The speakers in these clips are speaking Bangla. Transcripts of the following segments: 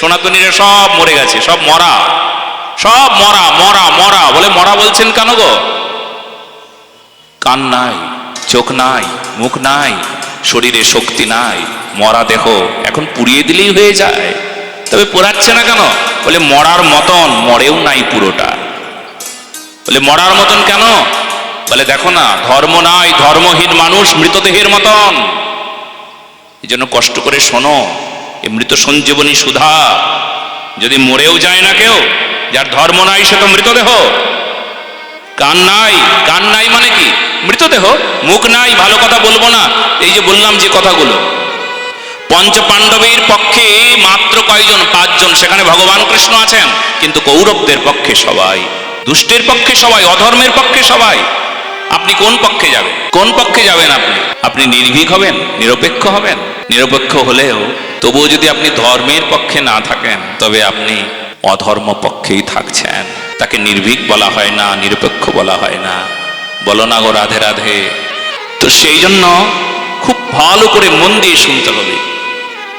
সনাতনীরা সব মরে গেছে, সব মরা। সব মরা মরা মরা। বলে মরা বলছেন কেন গো? কান নাই, চোখ নাই, মুখ নাই, শরীরে শক্তি নাই, মরা দেহ এখন পুড়িয়ে দিলেই হয়ে যায়। তবে পোড়াচ্ছে না কেন? বলে মরার মতন মরেও নাই পুরোটা। বলে মরার মতন কেন? বলে দেখো না, ধর্ম নাই, ধর্মহীন মানুষ মৃতদেহের মতন। এই জন্য কষ্ট করে শোনো এ মৃত সঞ্জীবনী সুধা। যদি মরেও যায় না কেউ, যার ধর্ম নাই সে তো মৃতদেহ। কান নাই কান নাই মানে কি? মৃতদেহ। মুখ নাই, ভালো কথা বলব না। এই যে বললাম যে কথাগুলো। পঞ্চ পাণ্ডবের পক্ষে মাত্র কয়জন? পাঁচজন। সেখানে ভগবান কৃষ্ণ আছেন, কিন্তু কৌরবদের পক্ষে সবাই। দুষ্টের পক্ষে সবাই, অধর্মের পক্ষে সবাই। আপনি কোন পক্ষে যাবেন? কোন পক্ষে যাবেন আপনি? আপনি নির্ভীক হবেন, নিরপেক্ষ হবেন। নিরপেক্ষ হলেও তবুও যদি আপনি ধর্মের পক্ষে না থাকেন, তবে আপনি অধর্ম পক্ষেই থাকছেন। তাকে নির্ভীক বলা হয় না, নিরপেক্ষ বলা হয় না। বলো না গো রাধে রাধে। তো সেই জন্য খুব ভালো করে মন দিয়ে শুনতে হবে।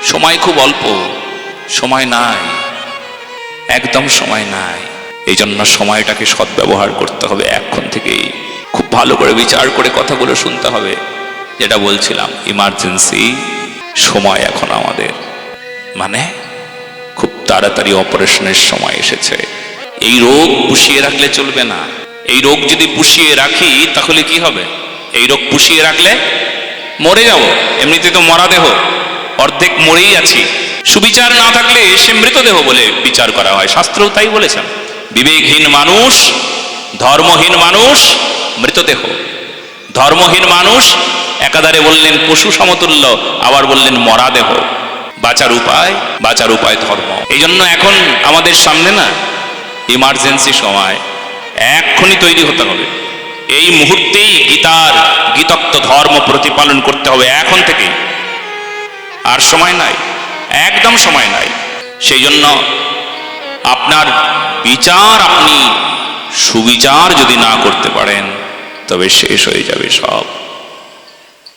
সময় খুব অল্প, সময় নাই, একদম সময় নাই। এই জন্য সময়টাকে সদ্ব্যবহার করতে হবে এখন থেকেই। খুব ভালো করে বিচার করে কথাগুলো শুনতে হবে। যেটা বলছিলাম ইমার্জেন্সি সময় এখন আমাদের। মানে খুব তাড়াতাড়ি অপারেশনের সময় এসেছে। এই রোগ পুষিয়ে রাখলে চলবে না। এই রোগ যদি পুষিয়ে রাখি, তাহলে কি হবে? এই রোগ পুষিয়ে রাখলে মরে যাব। এমনিতে তো মরা দেহ। অর্ধেক মরেই আছি। সুবিচার না থাকলে সে মৃতদেহ বলে বিচার করা হয়। শাস্ত্রও তাই বলেছেন। বিবেকহীন মানুষ, ধর্মহীন মানুষ, মৃতদেহ। ধর্মহীন মানুষ একাধারে বললেন পশু সমতুল্য, আবার বললেন মরা দেহ। বাঁচার উপায় বাঁচার উপায় ধর্ম। এই জন্য এখন আমাদের সামনে না ইমার্জেন্সি সময়। এক্ষুনি তৈরি হতে হবে। এই মুহূর্তেই গীতার গীতত্ব ধর্ম প্রতিপালন করতে হবে এখন থেকেই। আর সময় নাই, একদম সময় নাই। সেই জন্য আপনার বিচার আপনি সুবিচার যদি না করতে পারেন, তবে শেষ হয়ে যাবে সব।